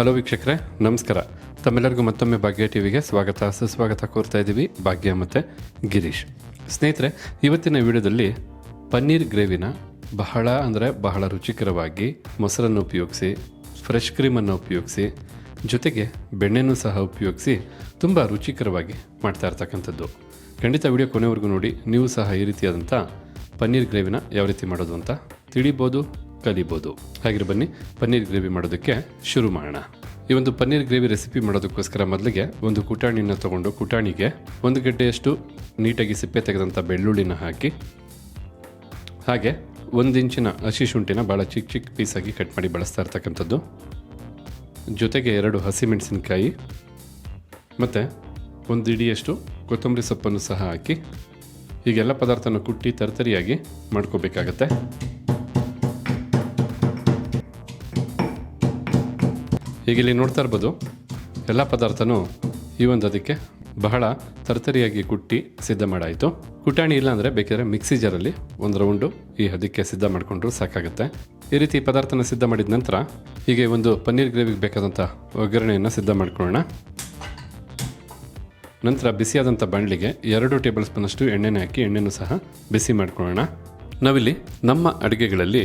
Hello ವೀಕ್ಷಕರೇ, ನಮಸ್ಕಾರ. ತಮ್ಮೆಲ್ಲರಿಗೂ ಮತ್ತೊಮ್ಮೆ ಭಾಗ್ಯ ಟಿವಿಗೆ ಸ್ವಾಗತ. ಸುಸ್ವಾಗತ ಕೋರ್ತಾ ಇದ್ದೀವಿ ಭಾಗ್ಯ ಮತ್ತು ಗಿರೀಶ್. ಸ್ನೇಹಿತರೆ, ಇವತ್ತಿನ ವಿಡಿಯೋದಲ್ಲಿ ಪನ್ನೀರ್ ಗ್ರೇವಿನ ಬಹಳ ಅಂದರೆ ಬಹಳ ರುಚಿಕರವಾಗಿ ಮೊಸರನ್ನು ಉಪಯೋಗಿಸಿ ಫ್ರೆಶ್ ಕ್ರೀಮನ್ನು ಉಪಯೋಗಿಸಿ, ಜೊತೆಗೆ ಬೆಣ್ಣೆನೂ ಸಹ ಉಪಯೋಗಿಸಿ ತುಂಬ ರುಚಿಕರವಾಗಿ ಮಾಡ್ತಾ ಇರ್ತಕ್ಕಂಥದ್ದು. ಖಂಡಿತ ವಿಡಿಯೋ ಕೊನೆವರೆಗೂ ನೋಡಿ, ನೀವು ಸಹ ಈ ರೀತಿಯಾದಂಥ ಪನ್ನೀರ್ ಗ್ರೇವಿನ ಯಾವ ರೀತಿ ಮಾಡೋದು ಅಂತ ತಿಳಿಬೋದು. ಕಲಿಬೋದು. ಹಾಗೆ ಬನ್ನಿ, ಪನ್ನೀರ್ ಗ್ರೇವಿ ಮಾಡೋದಕ್ಕೆ ಶುರು ಮಾಡೋಣ. ಈ ಒಂದು ಪನ್ನೀರ್ ಗ್ರೇವಿ ರೆಸಿಪಿ ಮಾಡೋದಕ್ಕೋಸ್ಕರ ಮೊದಲಿಗೆ ಒಂದು ಕುಟಾಣಿನ ತಗೊಂಡು ಕುಟಾಣಿಗೆ ಒಂದು ಗಡ್ಡೆಯಷ್ಟು ನೀಟಾಗಿ ಸಿಪ್ಪೆ ತೆಗೆದಂಥ ಬೆಳ್ಳುಳ್ಳಿನ ಹಾಕಿ, ಹಾಗೆ ಒಂದು ಇಂಚಿನ ಹಸಿ ಶುಂಠಿನ ಭಾಳ ಚಿಕ್ಕ ಚಿಕ್ಕ ಪೀಸಾಗಿ ಕಟ್ ಮಾಡಿ ಬಳಸ್ತಾ ಇರ್ತಕ್ಕಂಥದ್ದು. ಜೊತೆಗೆ ಎರಡು ಹಸಿಮೆಣಸಿನಕಾಯಿ ಮತ್ತು ಒಂದು ಇಡಿಯಷ್ಟು ಕೊತ್ತಂಬರಿ ಸೊಪ್ಪನ್ನು ಸಹ ಹಾಕಿ, ಹೀಗೆಲ್ಲ ಪದಾರ್ಥನ ಕುಟ್ಟಿ ತರತರಿಯಾಗಿ ಮಾಡ್ಕೋಬೇಕಾಗತ್ತೆ. ಈಗ ಇಲ್ಲಿ ನೋಡ್ತಾ ಇರ್ಬೋದು, ಎಲ್ಲ ಪದಾರ್ಥನೂ ಈ ಒಂದು ಅದಕ್ಕೆ ಬಹಳ ತರತರಿಯಾಗಿ ಕುಟ್ಟಿ ಸಿದ್ಧ ಮಾಡಾಯಿತು. ಕುಟಾಣಿ ಇಲ್ಲ ಅಂದರೆ ಬೇಕಾದ್ರೆ ಮಿಕ್ಸಿ ಜರಲ್ಲಿ ಒಂದು ರೌಂಡು ಈ ಅದಕ್ಕೆ ಸಿದ್ಧ ಮಾಡಿಕೊಂಡ್ರು ಸಾಕಾಗುತ್ತೆ. ಈ ರೀತಿ ಪದಾರ್ಥನ ಸಿದ್ಧ ಮಾಡಿದ ನಂತರ ಹೀಗೆ ಒಂದು ಪನ್ನೀರ್ ಗ್ರೇವಿಗೆ ಬೇಕಾದಂಥ ಒಗ್ಗರಣೆಯನ್ನು ಸಿದ್ಧ ಮಾಡ್ಕೊಳ್ಳೋಣ. ನಂತರ ಬಿಸಿಯಾದಂಥ ಬಾಣಲಿಗೆ ಎರಡು ಟೇಬಲ್ ಸ್ಪೂನಷ್ಟು ಎಣ್ಣೆನ ಹಾಕಿ ಎಣ್ಣೆನೂ ಸಹ ಬಿಸಿ ಮಾಡ್ಕೊಳ್ಳೋಣ. ನಾವಿಲ್ಲಿ ನಮ್ಮ ಅಡುಗೆಗಳಲ್ಲಿ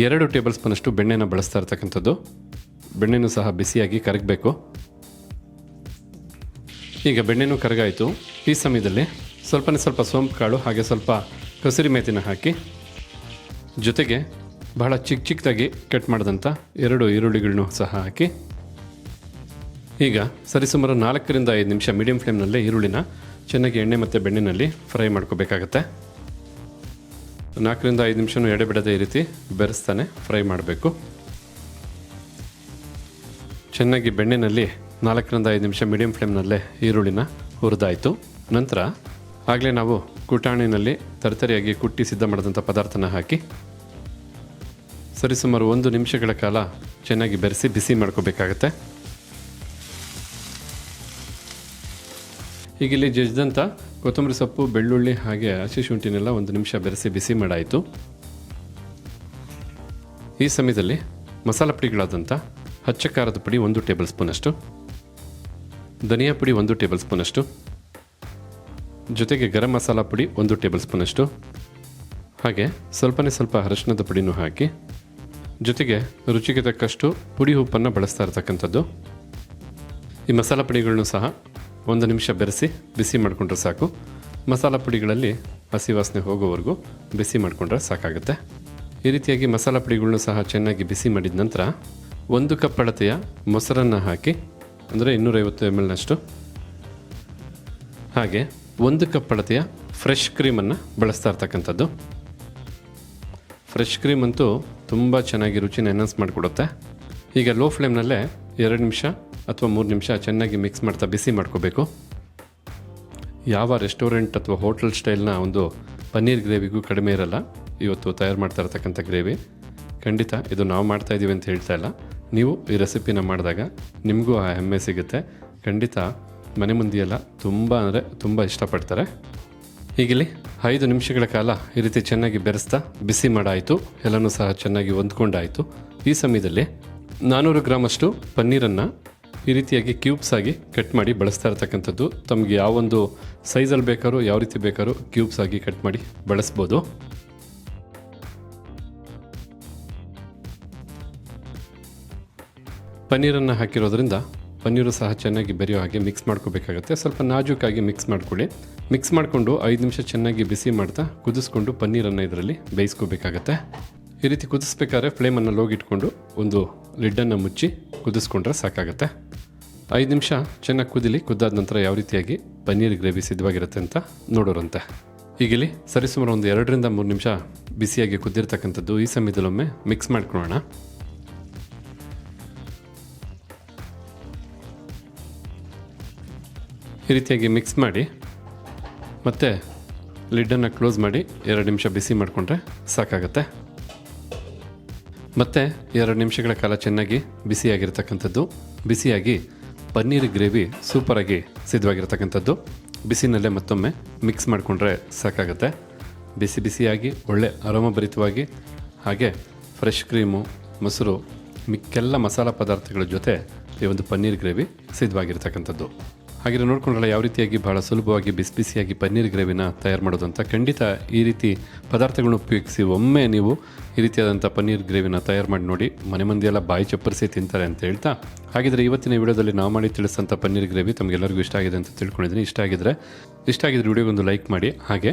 ಎರಡು ಟೇಬಲ್ ಸ್ಪೂನಷ್ಟು ಬೆಣ್ಣೆನ ಬಳಸ್ತಾ ಇರ್ತಕ್ಕಂಥದ್ದು. ಬೆಣ್ಣೆನೂ ಸಹ ಬಿಸಿಯಾಗಿ ಕರಗಬೇಕು. ಈಗ ಬೆಣ್ಣೆನೂ ಕರಗಾಯಿತು. ಈ ಸಮಯದಲ್ಲಿ ಸ್ವಲ್ಪನೇ ಸ್ವಲ್ಪ ಸೋಂಪು ಕಾಳು ಹಾಗೆ ಸ್ವಲ್ಪ ಕಸೂರಿ ಮೇತಿನ ಹಾಕಿ, ಜೊತೆಗೆ ಬಹಳ ಚಿಕ್ಕ ಚಿಕ್ಕದಾಗಿ ಕಟ್ ಮಾಡಿದಂಥ ಎರಡು ಈರುಳ್ಳಿಗಳನ್ನೂ ಸಹ ಹಾಕಿ, ಈಗ ಸರಿಸುಮಾರು ನಾಲ್ಕರಿಂದ ಐದು ನಿಮಿಷ ಮೀಡಿಯಂ ಫ್ಲೇಮ್ನಲ್ಲೇ ಈರುಳ್ಳಿನ ಚೆನ್ನಾಗಿ ಎಣ್ಣೆ ಮತ್ತು ಬೆಣ್ಣೆನಲ್ಲಿ ಫ್ರೈ ಮಾಡ್ಕೋಬೇಕಾಗತ್ತೆ. ನಾಲ್ಕರಿಂದ ಐದು ನಿಮಿಷನೂ ಎಡೆಬಿಡದೆ ಈ ರೀತಿ ಬೆರೆಸ್ತಾನೆ ಫ್ರೈ ಮಾಡಬೇಕು. ಚೆನ್ನಾಗಿ ಬೆಣ್ಣೆನಲ್ಲಿ ನಾಲ್ಕರಿಂದ ಐದು ನಿಮಿಷ ಮೀಡಿಯಂ ಫ್ಲೇಮ್ನಲ್ಲೇ ಈರುಳ್ಳಿನ ಹುರಿದಾಯಿತು. ನಂತರ ಆಗಲೇ ನಾವು ಕುಟಾಣಿನಲ್ಲಿ ತರತರಿಯಾಗಿ ಕುಟ್ಟಿ ಸಿದ್ಧ ಮಾಡಿದಂಥ ಪದಾರ್ಥನ ಹಾಕಿ ಸರಿಸುಮಾರು ಒಂದು ನಿಮಿಷಗಳ ಕಾಲ ಚೆನ್ನಾಗಿ ಬೆರೆಸಿ ಬಿಸಿ ಮಾಡ್ಕೋಬೇಕಾಗತ್ತೆ. ಈಗ ಇಲ್ಲಿ ಕೊತ್ತಂಬರಿ ಸೊಪ್ಪು, ಬೆಳ್ಳುಳ್ಳಿ ಹಾಗೆ ಹಸಿ ಶುಂಠಿನೆಲ್ಲ ಒಂದು ನಿಮಿಷ ಬೆರೆಸಿ ಬಿಸಿ ಮಾಡಾಯಿತು. ಈ ಸಮಯದಲ್ಲಿ ಮಸಾಲ ಪುಡಿಗಳಾದಂಥ ಹಚ್ಚ ಖಾರದ ಪುಡಿ ಒಂದು ಟೇಬಲ್ ಸ್ಪೂನಷ್ಟು ಧನಿಯಾ ಪುಡಿ ಒಂದು ಟೇಬಲ್ ಸ್ಪೂನಷ್ಟು ಜೊತೆಗೆ ಗರಂ ಮಸಾಲ ಪುಡಿ ಒಂದು ಟೇಬಲ್ ಸ್ಪೂನಷ್ಟು ಹಾಗೆ ಸ್ವಲ್ಪನೇ ಸ್ವಲ್ಪ ಅರಶಿನದ ಪುಡಿನೂ ಹಾಕಿ, ಜೊತೆಗೆ ರುಚಿಗೆ ತಕ್ಕಷ್ಟು ಪುಡಿ ಉಪ್ಪನ್ನು ಬಳಸ್ತಾ ಇರ್ತಕ್ಕಂಥದ್ದು. ಈ ಮಸಾಲ ಪುಡಿಗಳನ್ನು ಸಹ ಒಂದು ನಿಮಿಷ ಬೆರೆಸಿ, ಬಿಸಿ ಮಾಡಿಕೊಂಡ್ರೆ ಸಾಕು. ಮಸಾಲ ಪುಡಿಗಳಲ್ಲಿ ಹಸಿ ವಾಸನೆ ಹೋಗೋವರೆಗೂ ಬಿಸಿ ಮಾಡಿಕೊಂಡ್ರೆ ಸಾಕಾಗುತ್ತೆ. ಈ ರೀತಿಯಾಗಿ ಮಸಾಲ ಪುಡಿಗಳನ್ನೂ ಸಹ ಚೆನ್ನಾಗಿ ಬಿಸಿ ಮಾಡಿದ ನಂತರ ಒಂದು ಕಪ್ ಅಳತೆಯ ಮೊಸರನ್ನು ಹಾಕಿ, ಅಂದರೆ ಇನ್ನೂರೈವತ್ತು ಎಂ ಎಲ್ನಷ್ಟು. ಹಾಗೆ ಒಂದು ಕಪ್ ಅಳತೆಯ ಫ್ರೆಶ್ ಕ್ರೀಮನ್ನು ಬಳಸ್ತಾ ಇರ್ತಕ್ಕಂಥದ್ದು. ಫ್ರೆಶ್ ಕ್ರೀಮ್ ಅಂತೂ ತುಂಬ ಚೆನ್ನಾಗಿ ರುಚಿನ ಎನ್ಹಾನ್ಸ್ ಮಾಡಿಕೊಡುತ್ತೆ. ಈಗ ಲೋ ಫ್ಲೇಮ್ನಲ್ಲೇ ಎರಡು ನಿಮಿಷ ಅಥವಾ ಮೂರು ನಿಮಿಷ ಚೆನ್ನಾಗಿ ಮಿಕ್ಸ್ ಮಾಡ್ತಾ ಬಿಸಿ ಮಾಡ್ಕೋಬೇಕು. ಯಾವ ರೆಸ್ಟೋರೆಂಟ್ ಅಥವಾ ಹೋಟೆಲ್ ಸ್ಟೈಲ್ನ ಒಂದು ಪನ್ನೀರ್ ಗ್ರೇವಿಗೂ ಕಡಿಮೆ ಇರಲ್ಲ. ಇವತ್ತು ತಯಾರು ಮಾಡ್ತಾ ಇರ್ತಕ್ಕಂಥ ಗ್ರೇವಿ. ಖಂಡಿತ ಇದು ನಾವು ಮಾಡ್ತಾ ಇದ್ದೀವಿ ಅಂತ ಹೇಳ್ತಾ ಇಲ್ಲ. ನೀವು ಈ ರೆಸಿಪಿನ ಮಾಡಿದಾಗ ನಿಮಗೂ ಆ ಹೆಮ್ಮೆ ಸಿಗುತ್ತೆ. ಖಂಡಿತ ಮನೆ ಮುಂದೆಯೆಲ್ಲ ತುಂಬ ಅಂದರೆ ತುಂಬ ಇಷ್ಟಪಡ್ತಾರೆ. ಈಗಲಿ ಐದು ನಿಮಿಷಗಳ ಕಾಲ ಈ ರೀತಿ ಚೆನ್ನಾಗಿ ಬೆರೆಸ್ತಾ ಬಿಸಿ ಮಾಡಾಯಿತು. ಎಲ್ಲನೂ ಸಹ ಚೆನ್ನಾಗಿ ಹೊಂದ್ಕೊಂಡಾಯಿತು. ಈ ಸಮಯದಲ್ಲಿ ನಾನ್ನೂರು ಗ್ರಾಮಷ್ಟು ಪನ್ನೀರನ್ನು ಈ ರೀತಿಯಾಗಿ ಕ್ಯೂಬ್ಸ್ ಆಗಿ ಕಟ್ ಮಾಡಿ ಬಳಸ್ತಾ ಇರ್ತಕ್ಕಂಥದ್ದು. ತಮಗೆ ಯಾವೊಂದು ಸೈಜಲ್ಲಿ ಬೇಕಾದ್ರೂ, ಯಾವ ರೀತಿ ಬೇಕಾದ್ರೂ ಕ್ಯೂಬ್ಸ್ ಆಗಿ ಕಟ್ ಮಾಡಿ ಬಳಸ್ಬೋದು. ಪನ್ನೀರನ್ನು ಹಾಕಿರೋದ್ರಿಂದ ಪನ್ನೀರು ಸಹ ಚೆನ್ನಾಗಿ ಬೆರೆಯೋ ಹಾಗೆ ಮಿಕ್ಸ್ ಮಾಡ್ಕೋಬೇಕಾಗತ್ತೆ. ಸ್ವಲ್ಪ ನಾಜೂಕಾಗಿ ಮಿಕ್ಸ್ ಮಾಡ್ಕೊಳ್ಳಿ. ಮಿಕ್ಸ್ ಮಾಡಿಕೊಂಡು ಐದು ನಿಮಿಷ ಚೆನ್ನಾಗಿ ಬಿಸಿ ಮಾಡ್ತಾ ಕುದಿಸ್ಕೊಂಡು ಪನ್ನೀರನ್ನು ಇದರಲ್ಲಿ ಬೇಯಿಸ್ಕೋಬೇಕಾಗತ್ತೆ. ಈ ರೀತಿ ಕುದಿಸ್ಬೇಕಾದ್ರೆ ಫ್ಲೇಮನ್ನು ಲೋಗಿಟ್ಕೊಂಡು ಒಂದು ಲಿಡ್ಡನ್ನು ಮುಚ್ಚಿ ಕುದಿಸ್ಕೊಂಡ್ರೆ ಸಾಕಾಗುತ್ತೆ. ಐದು ನಿಮಿಷ. ಚೆನ್ನಾಗಿ ಕುದಿಲಿ, ಕುದ್ದಾದ ನಂತರ ಯಾವ ರೀತಿಯಾಗಿ ಪನ್ನೀರ್ ಗ್ರೇವಿ ಸಿದ್ಧವಾಗಿರುತ್ತೆ ಅಂತ ನೋಡೋರಂತೆ. ಈಗಿಲ್ಲಿ ಸರಿಸುಮಾರು ಒಂದು ಎರಡರಿಂದ ಮೂರು ನಿಮಿಷ ಬಿಸಿಯಾಗಿ ಕುದ್ದಿರ್ತಕ್ಕಂಥದ್ದು ಈ ಸಮಯದಲ್ಲೊಮ್ಮೆ ಮಿಕ್ಸ್ ಮಾಡ್ಕೊಳ್ಳೋಣ. ಈ ರೀತಿಯಾಗಿ ಮಿಕ್ಸ್ ಮಾಡಿ ಮತ್ತು ಲಿಡ್ಡನ್ನು ಕ್ಲೋಸ್ ಮಾಡಿ ಎರಡು ನಿಮಿಷ ಬಿಸಿ ಮಾಡಿಕೊಂಡ್ರೆ ಸಾಕಾಗತ್ತೆ. ಮತ್ತು ಎರಡು ನಿಮಿಷಗಳ ಕಾಲ ಚೆನ್ನಾಗಿ ಬಿಸಿಯಾಗಿರ್ತಕ್ಕಂಥದ್ದು. ಬಿಸಿಯಾಗಿ ಪನ್ನೀರ್ ಗ್ರೇವಿ ಸೂಪರಾಗಿ ಸಿದ್ಧವಾಗಿರ್ತಕ್ಕಂಥದ್ದು. ಬಿಸಿನಲ್ಲೇ ಮತ್ತೊಮ್ಮೆ ಮಿಕ್ಸ್ ಮಾಡಿಕೊಂಡ್ರೆ ಸಾಕಾಗುತ್ತೆ. ಬಿಸಿ ಬಿಸಿಯಾಗಿ, ಒಳ್ಳೆ ಅರೋಮಭರಿತವಾಗಿ ಹಾಗೆ ಫ್ರೆಶ್ ಕ್ರೀಮು ಮೊಸರು, ಮಿಕ್ಕೆಲ್ಲ ಮಸಾಲ ಪದಾರ್ಥಗಳ ಜೊತೆ ಈ ಒಂದು ಪನ್ನೀರ್ ಗ್ರೇವಿ ಸಿದ್ಧವಾಗಿರ್ತಕ್ಕಂಥದ್ದು. ಹಾಗೆ ನೋಡ್ಕೊಂಡ್ರಲ್ಲ, ಯಾವ ರೀತಿಯಾಗಿ ಬಹಳ ಸುಲಭವಾಗಿ ಬಿಸಿ ಬಿಸಿಯಾಗಿ ಪನ್ನೀರ್ ಗ್ರೇವಿನ ತಯಾರು ಮಾಡೋದಂತ ಖಂಡಿತ ಈ ರೀತಿ ಪದಾರ್ಥಗಳನ್ನ ಉಪಯೋಗಿಸಿ ಒಮ್ಮೆ ನೀವು ಈ ರೀತಿಯಾದಂಥ ಪನ್ನೀರ್ ಗ್ರೇವಿನ ತಯಾರು ಮಾಡಿ ನೋಡಿ, ಮನೆ ಮಂದಿಯೆಲ್ಲ ಬಾಯಿ ಚಪ್ಪರಿಸಿ ತಿಂತಾರೆ ಅಂತ ಹೇಳ್ತಾ, ಹಾಗಿದ್ರೆ ಇವತ್ತಿನ ವಿಡಿಯೋದಲ್ಲಿ ನಾವು ಮಾಡಿ ತಿಳಿಸಂಥ ಪನ್ನೀರ್ ಗ್ರೇವಿ ತಮಗೆಲ್ಲರಿಗೂ ಇಷ್ಟ ಆಗಿದೆ ಅಂತ ತಿಳ್ಕೊಂಡಿದ್ದೀನಿ. ಇಷ್ಟ ಆಗಿದ್ರೆ ಇಷ್ಟ ಆಗಿದ್ರೆ ವಿಡಿಯೋಗೊಂದು ಲೈಕ್ ಮಾಡಿ, ಹಾಗೆ